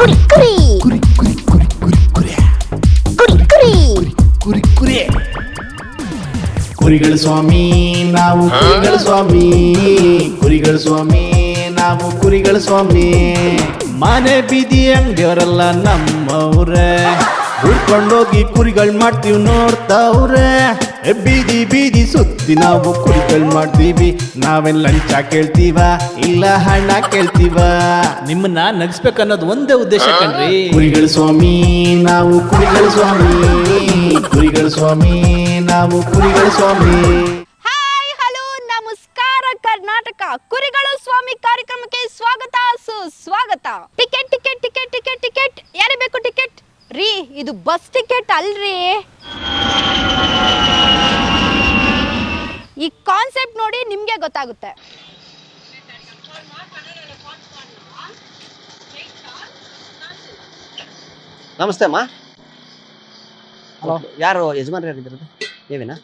ಕುರಿ ಕುರಿ ಕುರಿ ಕುರಿ ಕುರಿ ಕುರಿ ಕುರಿ ಕುರಿ ಕುರಿ ಕುರಿ ಕುರಿ ಕುರಿಗಳ ಸ್ವಾಮಿ ನಾವು ಕುರಿಗಳ ಸ್ವಾಮಿ ಕುರಿಗಳ ಸ್ವಾಮಿ ನಾವು ಕುರಿಗಳ ಸ್ವಾಮಿ ಮನೆ ಬೀದಿ ಅಂಗಡಿಯವರೆಲ್ಲ ನಮ್ಮವ್ರೆ ಹುಡ್ಕೊಂಡೋಗಿ ಕುರಿಗಳು ಮಾಡ್ತೀವಿ ನೋಡ್ತಾವ್ರೆ ಎ ಬೀದಿ ಬೀದಿ ಸುತ್ತಿ ನಾವು ಕುರಿಗಳು ಮಾಡ್ತೀವಿ. ನಾವೇನ್ ಲಂಚ ಕೇಳ್ತೀವ? ಇಲ್ಲ ಹಣ ಕೇಳ್ತೀವ? ನಿಮ್ಮನ್ನ ನಗಿಸ್ಬೇಕು ಅನ್ನೋದು ಒಂದೇ ಉದ್ದೇಶ ಕಣ್ರಿ. ಕುರಿಗಳ ಸ್ವಾಮಿ ನಾವು ಕುರಿಗಳ ಸ್ವಾಮಿ. ಕುರಿಗಳ ಸ್ವಾಮಿ ನಾವು ಕುರಿಗಳ ಸ್ವಾಮಿ. ಹಾಯ್ ಹಲೋ ನಮಸ್ಕಾರ ಕರ್ನಾಟಕ. ಕುರಿಗಳು ಸ್ವಾಮಿ ಕಾರ್ಯಕ್ರಮಕ್ಕೆ ಸ್ವಾಗತ ಸುಸ್ವಾಗತ. Ticket ticket ticket ticket ticket. ಯಾರೇ ಬೇಕು ಟಿಕೆಟ್? ರೀ ಇದು ಬಸ್ ಟಿಕೆಟ್ ಅಲ್ರಿ. ಈ ಕಾನ್ಸೆಪ್ಟ್ ನೋಡಿ ನಿಮ್ಗೆ ಗೊತ್ತಾಗುತ್ತೆ. ನಮಸ್ತೆ ಅಮ್ಮ. ಹಲೋ. ಯಾರು ಯಜಮಾನ್ರು ಯಾರಿದ್ರದ್ದು ನೀವೇನಾ?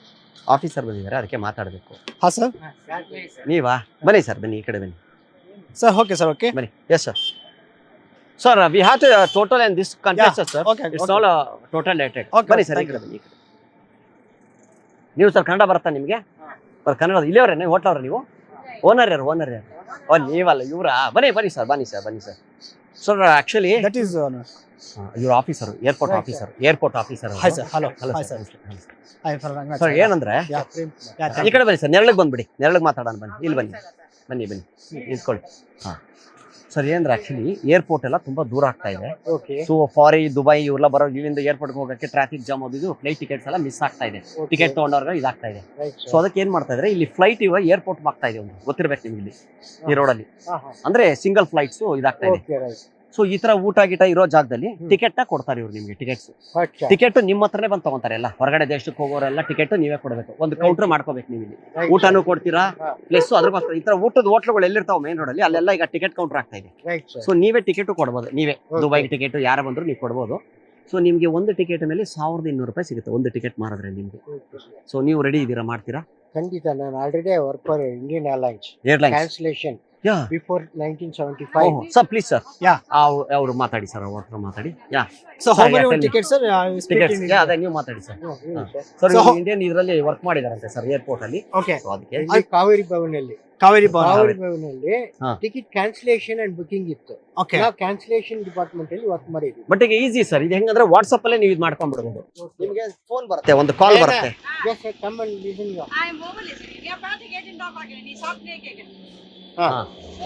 ಆಫೀಸರ್ ಬಂದಿದ್ದಾರೆ? ಅದಕ್ಕೆ ಮಾತಾಡಬೇಕು. ಹಾಂ ಸರ್ ನೀವಾ? ಬನ್ನಿ ಸರ್ ಬನ್ನಿ ಈ ಕಡೆ ಬನ್ನಿ. ಸರ್ ಓಕೆ ಸರ್ ಓಕೆ ಬನ್ನಿ. Yes sir sir we have to total and this contest sir okay, it's okay. All total dated Okay, ಬನ್ನಿ ಸರ್ ಈ thank ಕಡೆ ಬನ್ನಿ ಈ ಕಡೆ. ನೀವು ಸರ್ ಕನ್ನಡ ಬರುತ್ತಾ ನಿಮಗೆ? ಬರ್ ಕನ್ನಡ ಇಲ್ಲಿಯವ್ರೆ ನೀವು ಹೋಟ್ಲವ್ರ ನೀವು? ಓನರ್ ಯಾರು ಓನರ್ ಯಾರು? ಓ ನೀವಲ್ಲ ಇವರಾ? ಬನ್ನಿ ಬನ್ನಿ ಸರ್ ಬನ್ನಿ ಸರ್ ಬನ್ನಿ sir. Sir actually that is ಇವ್ರ officer airport officer airport officer hi sir hello hello sir sir ಏನಂದ್ರೆ? ಈ ಕಡೆ ಬನ್ನಿ ಸರ್. ನೆರಳಿಗೆ ಬಂದ್ಬಿಡಿ. ನೆರಳಿಗೆ ಮಾತಾಡೋಣ ಬನ್ನಿ. ಇಲ್ಲಿ ಬನ್ನಿ ಬನ್ನಿ ಬನ್ನಿ. ನಿಂತ್ಕೊಳ್ಳಿ. ಹಾಂ. ಸರ್ ಏನಂದ್ರೆ ಆಕ್ಚುಲಿ ಏರ್ಪೋರ್ಟ್ ಎಲ್ಲ ತುಂಬಾ ದೂರ ಆಗ್ತಾ ಇದೆ. ಸೊ ಫಾರಿ ದುಬೈ ಇವೆಲ್ಲ ಬರೋ ಇಲ್ಲಿಂದ ಏರ್ಪೋರ್ಟ್ ಹೋಗಕ್ಕೆ ಟ್ರಾಫಿಕ್ ಜಾಮ್ ಅದು ಫ್ಲೈಟ್ ಟಿಕೆಟ್ಸ್ ಎಲ್ಲ ಮಿಸ್ ಆಗ್ತಾ ಇದೆ. ಟಿಕೆಟ್ ತಗೊಂಡವ್ರಿಗೆ ಇದಾಗ್ತಾ ಇದೆ. ಸೊ ಅದಕ್ಕೆ ಏನ್ ಮಾಡ್ತಾ ಇದ್ರೆ ಇಲ್ಲಿ ಫ್ಲೈಟ್ ಇವಾಗ ಏರ್ಪೋರ್ಟ್ ಆಗ್ತಾ ಇದೆ ಒಂದು ಗೊತ್ತಿರ್ಬೇಕು ನಿಮ್ಗೆ ಇಲ್ಲಿ ಈ ರೋಡಲ್ಲಿ ಅಂದ್ರೆ ಸಿಂಗಲ್ ಫ್ಲೈಟ್ಸ್ ಇದಾಗ್ತಾ ಇದೆ. ಸೊ ಈ ತರ ಊಟ ಗೀಟ ಇರೋ ಜಾಗದಲ್ಲಿ ಟಿಕೆಟ್ನ ಕೊಡ್ತಾರೆ ಇವ್ರು ನಿಮ್ಗೆ ಟಿಕೆಟ್ಸ್ ಟಿಕೆಟ್ ನಿಮ್ಮ ಹತ್ರನೇ ಬಂದು ತಗೊಂತಾರೆ ಎಲ್ಲ. ಹೊರಗಡೆ ದೇಶಕ್ಕೆ ಹೋಗೋರೆಲ್ಲ ಟಿಕೆಟ್ ನೀವೇ ಕೊಡಬೇಕು. ಒಂದು ಕೌಂಟರ್ ಮಾಡ್ಕೋಬೇಕು ನೀವು ಇಲ್ಲಿ. ಊಟನೂ ಕೊಡ್ತೀರಾ? ಪ್ಲಸ್ ಅದ್ರಗೋಸ್ಕರ ಈ ತರ ಊಟದ ಹೋಟ್ಲುಗಳು ಎಲ್ಲಿರ್ತಾವ ಮೇನ್ ರೋಡ್ ಅಲ್ಲಿ ಅಲ್ಲೆಲ್ಲ ಈಗ ಟಿಕೆಟ್ ಕೌಂಟರ್ ಆಗ್ತಾ ಇದೆ. ಸೊ ನೀವೇ ಟಿಕೆಟ್ ಕೊಡ್ಬೋದು. ನೀವೇ ದುಬೈ ಟಿಕೆಟ್ ಯಾರು ಬಂದ್ರು ನೀವು ಕೊಡ್ಬೋದು. ಸೊ ನಿಮ್ಗೆ ಒಂದು ಟಿಕೆಟ್ ಮೇಲೆ ಸಾವಿರದ ಇನ್ನೂರು ರೂಪಾಯಿ ಸಿಗುತ್ತೆ ಒಂದು ಟಿಕೆಟ್ ಮಾಡಿದ್ರೆ ನಿಮ್ಗೆ. ಸೊ ನೀವು ರೆಡಿ ಇದ್ದೀರಾ ಮಾಡ್ತೀರಾ? ಖಂಡಿತ ನಾನು already work for Indian airlines airlines cancellation yeah. Before nineteen seventy five sir please sir yeah ಅವ್ರು ಮಾತಾಡಿ ಸರ್ ಅವ್ರ ಹತ್ರ ಮಾತಾಡಿ. Yeah. So how many. Ticket sir tickets yeah ಅದೇ ನೀವು ಮಾತಾಡಿ ಸರ್ ಸರ್ ಇಂಡಿಯನ್ ಇದರಲ್ಲಿ ವರ್ಕ್ ಮಾಡಿದಾರಂತೆ ಸರ್ ಏರ್ಪೋರ್ಟ್ ಅಲ್ಲಿ. ಓಕೆ ಸೊ ಅದಕ್ಕೆ Kaveri ಭವನಲ್ಲಿ Kaveri Bhavan Kaveri Bhavan ticket cancellation and booking ಇತ್ತು. ಓಕೆ ನಾವು ಕ್ಯಾನ್ಸಲೇಷನ್ ಡಿಪಾರ್ಟ್ಮೆಂಟ್ ಅಲ್ಲಿ ವರ್ಕ್ ಮಾಡಿದ್ವಿ ಬಟ್ ಈಗ ಈಸಿ ಸರ್ ಇದು ಹೆಂಗಂದ್ರೆ ವಾಟ್ಸಪ್ ಅಲ್ಲೇ ನೀವು ಇದು ಮಾಡ್ಕೊಂಡ್ಬಿಡ್ಬೋದು. ನಿಮಗೆ ಫೋನ್ ಬರುತ್ತೆ ಒಂದು ಕಾಲ್ ಬರುತ್ತೆ. Yes, sir, come soft neck.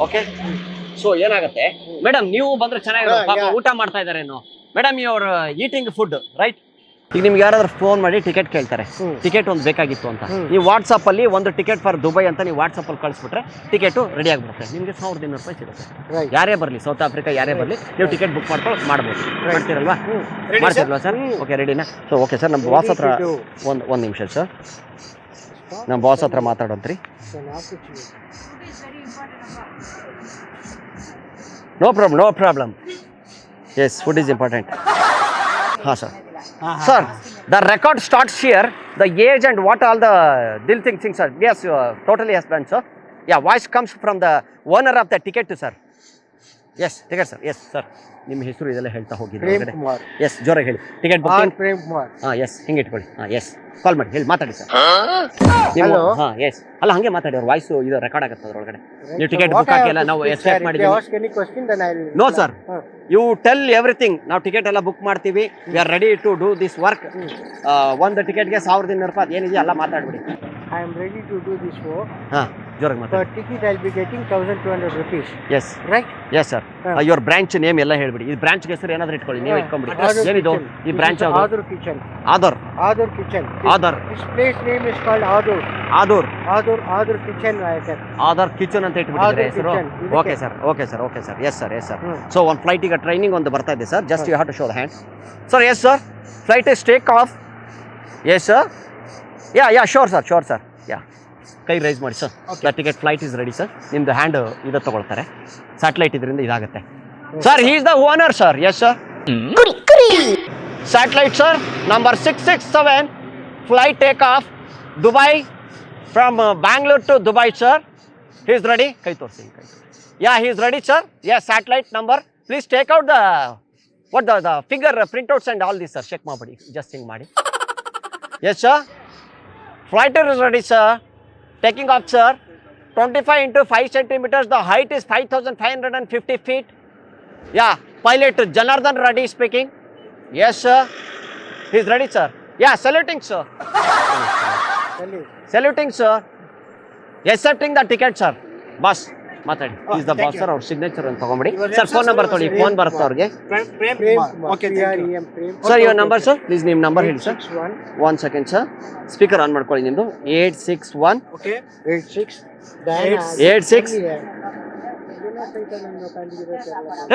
Okay so ಏನಾಗುತ್ತೆ? ಮೇಡಮ್ ನೀವು ಬಂದ್ರೆ ಚೆನ್ನಾಗಿರೋ ಪಾಪ ಊಟ ಮಾಡ್ತಾ ಇದಾರೇನು ಮೇಡಮ್ ಇವ್ರ ಈಟಿಂಗ್ ಫುಡ್ ರೈಟ್ ಈಗ ನಿಮ್ಗೆ ಯಾರಾದ್ರೂ ಫೋನ್ ಮಾಡಿ ಟಿಕೆಟ್ ಕೇಳ್ತಾರೆ. ಟಿಕೆಟ್ ಒಂದು ಬೇಕಾಗಿತ್ತು ಅಂತ. ನೀವು ವಾಟ್ಸಪ್ ಅಲ್ಲಿ ಒಂದು ಟಿಕೆಟ್ ಫಾರ್ ದುಬೈ ಅಂತ ನೀವು ವಾಟ್ಸಪ್ ಅಲ್ಲಿ ಕಳಿಸ್ಬಿಟ್ರೆ ಟಿಕೆಟ್ ರೆಡಿ ಆಗಿಬಿಡುತ್ತೆ. ನಿಮಗೆ ಸಾವಿರದ ಇನ್ನೂರು ರೂಪಾಯಿ ಸಿಗುತ್ತೆ. ಯಾರೇ ಬರಲಿ ಸೌತ್ ಆಫ್ರಿಕಾ ಯಾರೇ ಬರಲಿ ನೀವು ಟಿಕೆಟ್ ಬುಕ್ ಮಾಡ್ಕೊಂಡು ಮಾಡ್ಬೋದು. ಮಾಡ್ತೀರಲ್ವಾ? ಮಾಡ್ತೀರಲ್ವಾ ಸರ್ ಓಕೆ ರೆಡಿನಾ ಸೊ ಓಕೆ ಸರ್ ನಮ್ಮ ವಾಟ್ಸಪ್ ಒಂದು ಒಂದು ನಿಮಿಷ ಸರ್ ನಮ್ಮ ಬಾಸ್ ಹತ್ರ ಮಾತಾಡೋದ್ರಿ It's an opportunity. No problem no problem yes food is important ಹಾಂ sir sir the record starts here the age and what all the deal thing thing sir yes totally yes ban sir yeah voice comes from the owner of the ticket sir yes ticket sir yes sir ನಿಮ್ಮ ಹೆಸರು ಇದೆಲ್ಲ ಹೇಳ್ತಾ ಹೋಗಿದ್ದೆ Kumar S ಜೋರಾಗಿ ಹೇಳಿ. Ticket book Prem Kumar ಹಾಂ S ಹಿಂಗೆ ಇಟ್ಕೊಳ್ಳಿ. ಹಾಂ ಎಸ್ ಕಾಲ್ ಮಾಡಿ ಹೇಳಿ ಮಾತಾಡಿ ಸರ್ ನೀವು ಹಾಂ ಎಸ್ ಅಲ್ಲ ಹಂಗೆ ಮಾತಾಡಿ ಅವ್ರ ವಾಯ್ಸು ಇದು ರೆಕಾರ್ಡ್ ಆಗುತ್ತೆ ಅದ್ರೊಳಗಡೆ. ನೀವು ಟಿಕೆಟ್ ಬುಕ್ ಹಾಕಿಲ್ಲ ನಾವು ಎಸ್ ಎಕ್ಸ್ಪೆಕ್ಟ್ ಮಾಡಿದ್ದೀವಿ. No sir. You tell everything ನಾವು ಟಿಕೆಟ್ ಎಲ್ಲ ಬುಕ್ ಮಾಡ್ತೀವಿ. We are ready to do this work ಒಂದು ಟಿಕೆಟ್ಗೆ ಸಾವಿರದ ಇನ್ನೂರು ರೂಪಾಯಿ ಏನಿದೆ ಎಲ್ಲ ಮಾತಾಡ್ಬಿಡಿ. I am ready to do this work. ಹಾಂ ಜೋರಾಗಿ ಮಾತಾಡಿ. Ticket I be getting thousand two hundred rupees yes right yes sir ಹಾ. ಯುವರ್ ಬ್ರಾಂಚ್ ನೇಮ್ ಎಲ್ಲ ಹೇಳ್ಬಿಡಿ. ಈ ಬ್ರಾಂಚ್ ಹೆಸರು ಏನಾದ್ರು ಇಟ್ಕೊಳ್ಳಿ. ನೀವು. ಇಟ್ಕೊಂಡ್ಬಿಡಿ. ಏನಿದು? ಈ branch Adur kitchen Aadhaar. This- Aadhaar is place name is called Aadhaar Adur Adur kitchen I Aadhaar kitchen ಅಂತ ಇಟ್ಬಿಟ್ಟಿದ್ರೆ ಹೆಸರು? Okay sir okay sir okay sir yes sir yes sir. So one flight ಈಗ training ಒಂದು ಬರ್ತಾ ಇದೆ sir just you have to show the hand sir yes sir flight is take off yes sir yeah yeah sure sir sure sir ಕೈ raise ಮಾಡಿ sir the ticket flight is ready sir ನಿಮ್ದು hand ಇದು ತಗೊಳ್ತಾರೆ. Satellite ಇದರಿಂದ ಇದಾಗುತ್ತೆ. Sir is the owner sir yes sir satellite sir number six six seven flight take off Dubai from Bangalore to Dubai sir is is ready ಕೈ ತೋರಿಸಿ ಕೈ yeah is ready sir yeah satellite number please take out the what the the figure printouts and all this sir check ಮಾಡಿ just ಹಿಂಗೆ ಮಾಡಿ. Yes sir flight is ready sir Taking off, sir. 25 into 5 centimeters. The height is 5,550 feet. Yeah. Pilot Janardhan ready speaking. Yes, sir. He's ready, sir. Yeah, saluting, sir. saluting, sir. Accepting the ticket, sir. Bus. ಮಾತಾಡಿ. Is the boss sir ಅವ್ರ signature ಅಂತ ತಗೊಂಬಿಡಿ. Sir phone number ತೊಳಿ phone ಬರುತ್ತೆ ಅವ್ರಿಗೆ. Sir your number sir please ನಿಮ್ಮ number ಹೇಳಿ sir 861 one second sir speaker on ಮಾಡ್ಕೊಳ್ಳಿ ನಿಮ್ಮದು eight six one Okay. 86 Diana. Eight six. Yeah.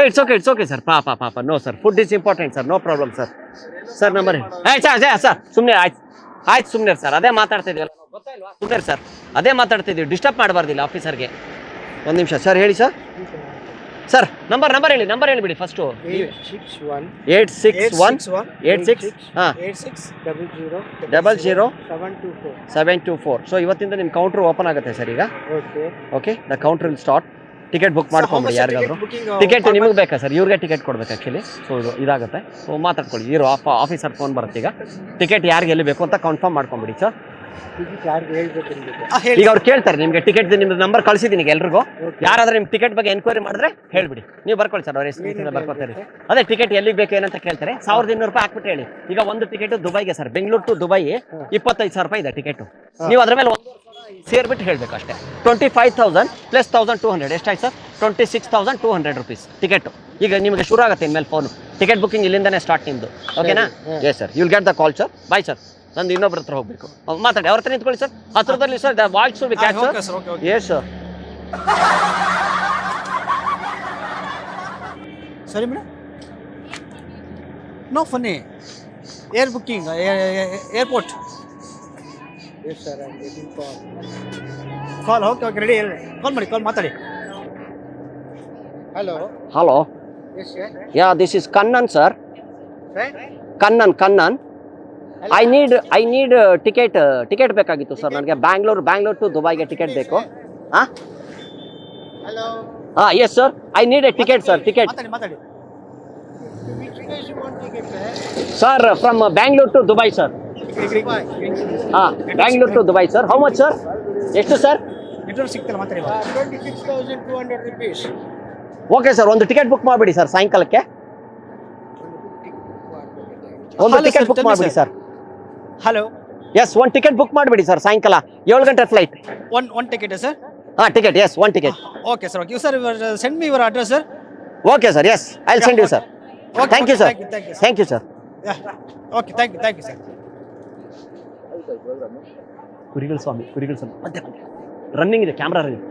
It's okay it's okay sir ಪಾಪ ಪಾಪ no sir food is important sir no problem sir sir number ಹೇಳಿ. Sir sir ಸುಮ್ಮನೆ ಆಯ್ತು. ಆಯ್ತು ಸುಮ್ಮನೆ sir ಅದೇ ಮಾತಾಡ್ತಾ ಇದೀವಲ್ಲ ಸುಮ್ಮನೆ ಸರ್ ಅದೇ ಮಾತಾಡ್ತಾ ಇದೀವಿ ಡಿಸ್ಟರ್ಬ್ ಮಾಡಬಾರ್ದಿಲ್ಲ ಆಫೀಸರ್ಗೆ ಒಂದು ನಿಮಿಷ. ಸರ್ ಹೇಳಿ ಸರ್ ಸರ್ ನಂಬರ್ ನಂಬರ್ ಹೇಳಿ number ಹೇಳಿಬಿಡಿ first 861 eight six one 861 eight six ಹಾಂ six double zero double zero 724. Seven two four so ಇವತ್ತಿಂದ ನಿಮ್ಮ ಕೌಂಟ್ರ್ ಓಪನ್ ಆಗುತ್ತೆ ಸರ್ ಈಗ? Okay okay the counter will start ticket book ಮಾಡ್ಕೊಂಬಿಡಿ ಯಾರಿಗಾದ್ರು. Ticket ನಿಮಗೆ ಬೇಕಾ ಸರ್ ಇವ್ರಿಗೆ ಟಿಕೆಟ್ ಕೊಡ್ಬೇಕು ಆ್ಯಕ್ಚುಲಿ ಸೊ ಇದು ಇದಾಗುತ್ತೆ. ಸೊ ಮಾತಾಡ್ಕೊಳ್ಳಿ. ಇರೋ ಆಫ ಆಫೀಸರ್ ಫೋನ್ ಬರುತ್ತೆ ಈಗ. ಟಿಕೆಟ್ ಯಾರಿಗೆ ಎಲ್ಲಿ ಬೇಕು ಅಂತ ಕನ್ಫರ್ಮ್ ಮಾಡ್ಕೊಂಬಿಡಿ ಸರ್ ಈಗ ಅವ್ರು ಕೇಳ್ತಾರೆ ನಿಮಗೆ ಟಿಕೆಟ್ ನಿಮ್ದು ನಂಬರ್ ಕಳಿಸಿದ್ದೀನಿ ಎಲ್ರಿಗೂ. ಯಾರಾದ್ರೂ ನಿಮ್ ಟಿಕೆಟ್ ಬಗ್ಗೆ ಎನ್ಕ್ವೈರಿ ಮಾಡಿದ್ರೆ ಹೇಳ್ಬಿಡಿ. ನೀವು ಬರ್ಕೊಳ್ಳಿ ಸರ್ ಅವ್ರ ಎಷ್ಟು ಬರ್ಕೊತಾರೆ ಅದೇ ಟಿಕೆಟ್ ಎಲ್ಲಿಗೆ ಬೇಕು ಏನಂತ ಕೇಳ್ತಾರೆ. ಸಾವಿರದ ಇನ್ನೂರು ರೂಪಾಯಿ ಹಾಕ್ಬಿಟ್ಟು ಹೇಳಿ. ಈಗ ಒಂದು ಟಿಕೆಟ್ ದುಬೈಗೆ ಸರ್ ಬೆಂಗಳೂರು ಟು ದುಬೈ ಇಪ್ಪತ್ತೈದು ಸಾವಿರ ರೂಪಾಯಿ ಇದೆ ಟಿಕೆಟ್ ನೀವು ಅದ್ರ ಮೇಲೆ ಒಂದು ಸೇರ್ಬಿಟ್ಟು ಹೇಳ್ಬೇಕು ಅಷ್ಟೇ. Twenty five thousand plus thousand two hundred ಎಷ್ಟಾಯ್ತು sir? Twenty six thousand two hundred rupees ticket ಈಗ ನಿಮಗೆ ಶುರು ಆಗುತ್ತೆ ಇನ್ಮೇಲೆ ಫೋನು ಟಿಕೆಟ್ ಬುಕ್ಕಿಂಗ್ ಇಲ್ಲಿಂದನೇ ಸ್ಟಾರ್ಟ್ ನಿಮ್ಮದು ಓಕೆನಾ. Yes sir you'll get the call sir bye sir ನಂದು ಇನ್ನೊಬ್ಬರ ಹತ್ರ ಹೋಗ್ಬೇಕು. ಮಾತಾಡಿ ಅವ್ರ ಹತ್ರ ನಿಂತ್ಕೊಳ್ಳಿ ಸರ್. ಹತ್ರದಲ್ಲಿ ಸರ್ ವಾಚ್ ಕ್ಯಾಶ್ ಸರ್ ಸರಿ madam no funny air booking airport call okay okay ready call ಮಾಡಿ ಕಾಲ್ ಮಾತಾಡಿ. Hello hello yeah this is Kannan sir Kannan Kannan I need I need ticket ticket ಬೇಕಾಗಿತ್ತು sir ನನಗೆ. Bangalore Bangalore to ದುಬೈಗೆ ticket ಬೇಕು. ಹಾಂ? Hello. ಹಾಂ yes sir I need a ticket sir ticket? Sir from Bangalore to Dubai sir Dubai. ಹಾಂ Bangalore to Dubai sir how much sir ಎಷ್ಟು sir network ಸಿಗ್ತಲ್ಲ ಮಾತಾಡಿ 26,200 rupees. ಓಕೆ ಸರ್ ಒಂದು ಟಿಕೆಟ್ ಬುಕ್ ಮಾಡಿಬಿಡಿ sir ಸಾಯಂಕಾಲಕ್ಕೆ. ಒಂದು ticket book ಮಾಡಿಬಿಡಿ sir. Sir hello yes ಒಂದು ಟಿಕೆಟ್ ಬುಕ್ ಮಾಡಿಬಿಡಿ ಸರ್ ಸಾಯಂಕಾಲ ಏಳು ಗಂಟೆ flight one one ticket sir ಹಾಂ ticket yes one ticket okay sir okay sir send me your address sir okay sir yes I send you sir thank you sir. Thank you sir okay thank you thank you sir ಕುರಿಗಳ ಸ್ವಾಮಿ ಕುರಿಗಳ ಸ್ವಾಮಿ ಮತ್ತೆ running ಇದೆ camera running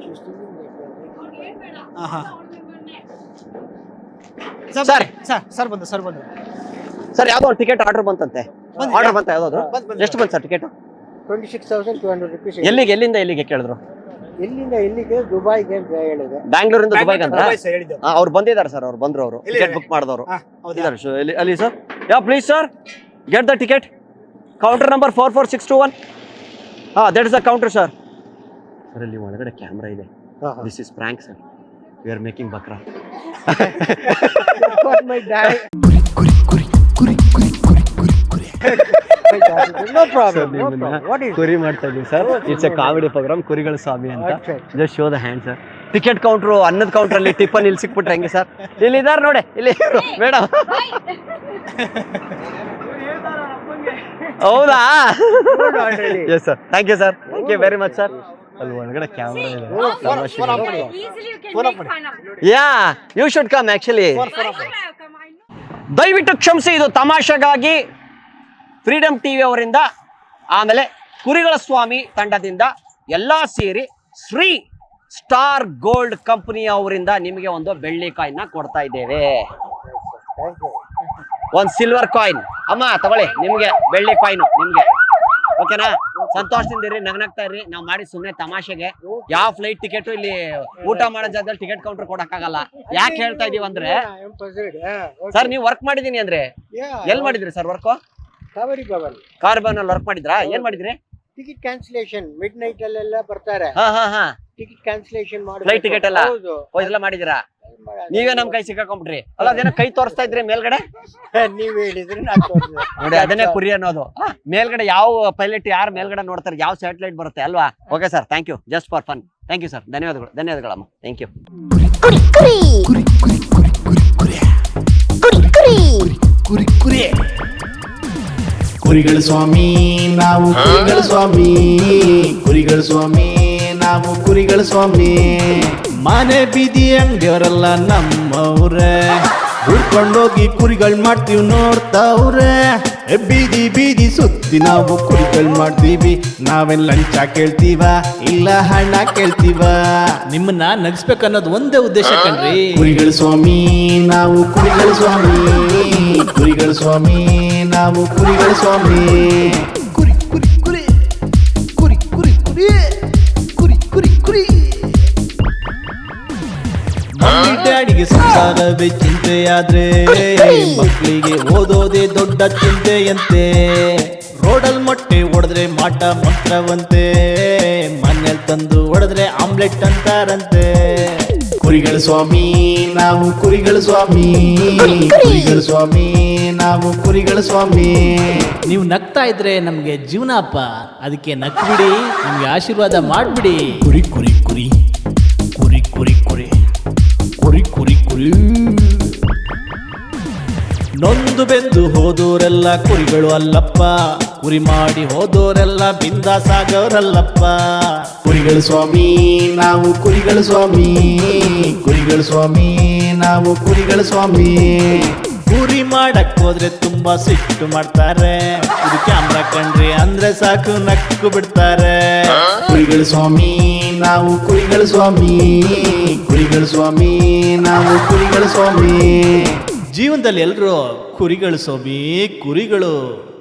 ಹಾಂ ಹಾಂ. Sir sir sir ಬಂದು sir ಬಂದು. Sir ಯಾವುದೋ ಒಂದು ಟಿಕೆಟ್ ಆರ್ಡರ್ ಬಂತಂತೆ? ಆರ್ಡರ್ ಬಂತ ಯಾವ್ದಾದ್ರು? ಎಷ್ಟು ಬಂತು ಸರ್ ಟಿಕೆಟ್ 26,200 ರುಪೀಸ್ ಎಲ್ಲಿಗೆ ಎಲ್ಲಿಂದ ಎಲ್ಲಿಗೆ ಕೇಳಿದ್ರು? ಎಲ್ಲಿಂದ ಎಲ್ಲಿಗೆ? ದುಬೈಗೆ ಅಂತ ಹೇಳಿದೆ. ಬ್ಯಾಂಗ್ಳೂರಿಂದ ದುಬೈಗೆ ಅಂತ ಅವ್ರು ಬಂದಿದ್ದಾರೆ ಸರ್ ಅವ್ರು ಬಂದ್ರು ಅವರು ಟಿಕೆಟ್ ಬುಕ್ ಮಾಡಿದವರು. ಇದ್ದಾರೆ ಎಲ್ಲಿ ಅಲ್ಲಿ sir? Yeah please sir get the ticket counter number four four six two one ಹಾಂ that is the counter sir sir ಅಲ್ಲಿ ಒಳಗಡೆ ಕ್ಯಾಮ್ರಾ ಇದೆ. This is prank sir we are making ಬಕ್ರಾ my my ಕುರಿ ಮಾಡ್ತಾ ಇದ್ದೀವಿ sir it's a comedy program ಕುರಿಗಳ ಸ್ವಾಮಿ ಅಂತ. Just show the hand sir ticket counter ಅನ್ನದ ಕೌಂಟರ್ ಅಲ್ಲಿ ಟಿಫನ್ ಇಲ್ಲಿ ಸಿಕ್ಬಿಟ್ರೆ ಹೆಂಗೆ ಸರ್ ಇಲ್ಲಿ ಇದಾರ ನೋಡಿ ಇಲ್ಲಿ ಮೇಡಮ್ ಹೌದಾ? Yes sir thank you sir thank you very much sir ಅಲ್ಲಿ ಒಳಗಡೆ ಕ್ಯಾಮ್ರಾ ಇದೆ. Yeah you should come actually ದಯವಿಟ್ಟು ಕ್ಷಮಿಸಿ ಇದು ತಮಾಷೆಗಾಗಿ ಫ್ರೀಡಮ್ ಟಿವಿ ಅವರಿಂದ ಆಮೇಲೆ ಕುರಿಗಳ ಸ್ವಾಮಿ ತಂಡದಿಂದ ಎಲ್ಲ ಸೇರಿ ಶ್ರೀ ಸ್ಟಾರ್ ಗೋಲ್ಡ್ ಕಂಪನಿ ಅವರಿಂದ ನಿಮಗೆ ಒಂದು ಬೆಳ್ಳಿ ಕಾಯಿನ್ ಕೊಡ್ತಾ ಇದ್ದೇವೆ. ಒಂದ್ ಸಿಲ್ವರ್ ಕಾಯಿನ್ ಅಮ್ಮ ತಗೊಳ್ಳಿ ನಿಮ್ಗೆ ಬೆಳ್ಳಿ ಕಾಯಿನ್ ನಿಮ್ಗೆ. ಓಕೆನಾ ಸಂತೋಷದಿಂದ ಇರಿ ನಗ್ನಗ್ತಾ ಇರಿ. ನಾವು ಮಾಡಿ ಸುಮ್ಮನೆ ತಮಾಷೆಗೆ. ಯಾವ ಫ್ಲೈಟ್ ಟಿಕೆಟ್ ಇಲ್ಲಿ ಊಟ ಮಾಡೋ ಜಾಗದಲ್ಲಿ ಟಿಕೆಟ್ ಕೌಂಟರ್ ಕೊಡಕ್ಕಾಗಲ್ಲ. ಯಾಕೆ ಹೇಳ್ತಾ ಇದೀವಿ ಅಂದ್ರೆ. ಸರ್ ನೀವು ವರ್ಕ್ ಮಾಡಿದೀನಿ ಅಂದ್ರೆ ಎಲ್ಲಿ ಎಲ್ ಮಾಡಿದ್ರಿ ಸರ್ ವರ್ಕ್ Bhavan. ಕಾರ್ಬನ್ ಅಲ್ಲಿ ವರ್ಕ್ ಮಾಡಿದ್ರಾ? ಏನ್ ಮಾಡಿದ್ರಿ? ಟಿಕೆಟ್ ಕ್ಯಾನ್ಸಲೇಷನ್ ಮಿಡ್ ನೈಟ್ ಅಲ್ಲೆಲ್ಲ ಬರ್ತಾರೆ. ಹಾ ಹಾ ಹಾ. ಟಿಕೆಟ್ ಕ್ಯಾನ್ಸಲೇಷನ್ ಮಾಡಿ ಫ್ಲೈಟ್ ಟಿಕೆಟ್ ಎಲ್ಲ? ಹೌದು. ಓ ಇದೆಲ್ಲ ಮಾಡಿದಿರಾ? ನೀವೇ ನಮ್ ಕೈ ಸಿಕ್ಕಾಕೊಂಡ್ಬಿಟ್ರಿ ಅಲ್ಲ ಅದೇನ ಕೈ ತೋರಿಸ್ತಾ ಇದ್ರಿ ಮೇಲ್ಗಡೆ? ನೀವ್ ಹೇಳಿದ್ರೆ ನಾನ್ ತೋರ್ಸಿದೆ. ನೋಡಿ ಅದನ್ನೇ ಕುರಿ ಅನ್ನೋದು. ಮೇಲ್ಗಡೆ ಯಾವ ಪೈಲಟ್ ಯಾರು ಮೇಲ್ಗಡೆ ನೋಡ್ತಾರೆ ಯಾವ ಸ್ಯಾಟಲೈಟ್ ಬರುತ್ತೆ ಅಲ್ವಾ? Okay sir thank you just for fun thank you sir ಧನ್ಯವಾದಗಳು. ಧನ್ಯವಾದಗಳಮ್ಮ. ಥ್ಯಾಂಕ್ ಯು ಕುರಿ ಕುರಿ ಕುರಿ ಕುರಿ. ಕುರಿಗಳ ಸ್ವಾಮಿ ನಾವು ಕುರಿಗಳ ಸ್ವಾಮಿ. ಕುರಿಗಳ ಸ್ವಾಮಿ ನಾವು ಕುರಿಗಳ ಸ್ವಾಮಿ. ಮನೆ ಬೀದಿ ಅಂಗಡಿಯವರೆಲ್ಲ ನಮ್ಮವ್ರೆ. ಹುಡ್ಕೊಂಡೋಗಿ ಕುರಿಗಳು ಮಾಡ್ತೀವಿ ನೋಡ್ತಾವ್ರೆ. ಬೀದಿ ಬೀದಿ ಸುತ್ತಿ ನಾವು ಕುರಿಗಳು ಮಾಡ್ತೀವಿ. ನಾವೆಲ್ಲ ಲಂಚ ಕೇಳ್ತೀವ ಇಲ್ಲ ಹಣ ಕೇಳ್ತೀವ? ನಿಮ್ಮನ್ನ ನಗಿಸ್ಬೇಕನ್ನೋದು ಒಂದೇ ಉದ್ದೇಶ ಕಣ್ರಿ. ಕುರಿಗಳ ಸ್ವಾಮಿ ನಾವು ಕುರಿಗಳ ಸ್ವಾಮಿ. ಕುರಿಗಳ ಸ್ವಾಮಿ ನಾವು ಕುರಿಗಳ ಸ್ವಾಮಿ. ಕುರಿ ಕುರಿ ಕುರಿ. ಕುರಿ ಕುರಿ ಕುರಿ. ಕುರಿ ಕುರಿ ಕುರಿ. ಮಮ್ಮಿ ಡ್ಯಾಡಿಗೆ ಸಂಸಾರವೇ ಚಿಂತೆಯಾದ್ರೆ ಮಕ್ಕಳಿಗೆ ಓದೋದೇ ದೊಡ್ಡ ಚಿಂತೆಯಂತೆ. ರೋಡಲ್ ಮೊಟ್ಟೆ ಹೊಡೆದ್ರೆ ಮಾಟ ಮಂತ್ರವಂತೆ. ಮನೇಲಿ ತಂದು ಹೊಡೆದ್ರೆ ಆಮ್ಲೆಟ್ ಅಂತಾರಂತೆ. ಕುರಿಗಳ ಸ್ವಾಮಿ ನಾವು ಕುರಿಗಳ ಸ್ವಾಮಿ. ಕುರಿಗಳ ಸ್ವಾಮಿ ನಾವು ಕುರಿಗಳ ಸ್ವಾಮಿ. ನೀವು ನಗ್ತಾ ಇದ್ರೆ ನಮ್ಗೆ ಜೀವನಪ್ಪ ಅದಕ್ಕೆ ನಕ್ಬಿಡಿ ನಮ್ಗೆ ಆಶೀರ್ವಾದ ಮಾಡ್ಬಿಡಿ. ಕುರಿ ಕುರಿ ಕುರಿ. ಕುರಿ ಕುರಿ ಕುರಿ. ಕುರಿ ಕುರಿ ಕುರಿ. ನೊಂದು ಬೆಂದು ಹೋದೋರೆಲ್ಲ ಕುರಿಗಳು ಅಲ್ಲಪ್ಪ. ಕುರಿ ಮಾಡಿ ಹೋದೋರೆಲ್ಲ ಬಿಂದಾಸಾಗವ್ರಲ್ಲಪ್ಪ ಕುರಿಗಳ ಸ್ವಾಮಿ ನಾವು ಕುರಿಗಳ ಸ್ವಾಮಿ. ಕುರಿಗಳ ಸ್ವಾಮಿ ನಾವು ಕುರಿಗಳ ಸ್ವಾಮಿ. ಕುರಿ ಮಾಡಕ್ ಹೋದ್ರೆ ತುಂಬಾ ಸಿಟ್ಟು ಮಾಡ್ತಾರೆ. ಇದು ಕ್ಯಾಮ್ರಾ ಕಂಡ್ರಿ ಅಂದ್ರೆ ಸಾಕು ನಕ್ಕು ಬಿಡ್ತಾರೆ. ಕುರಿಗಳ ಸ್ವಾಮಿ ನಾವು ಕುರಿಗಳ ಸ್ವಾಮಿ. ಕುರಿಗಳ ಸ್ವಾಮಿ ನಾವು ಕುರಿಗಳ ಸ್ವಾಮಿ. ಜೀವನದಲ್ಲಿ ಎಲ್ರು ಕುರಿಗಳು ಸ್ವಾಮಿ ಕುರಿಗಳು.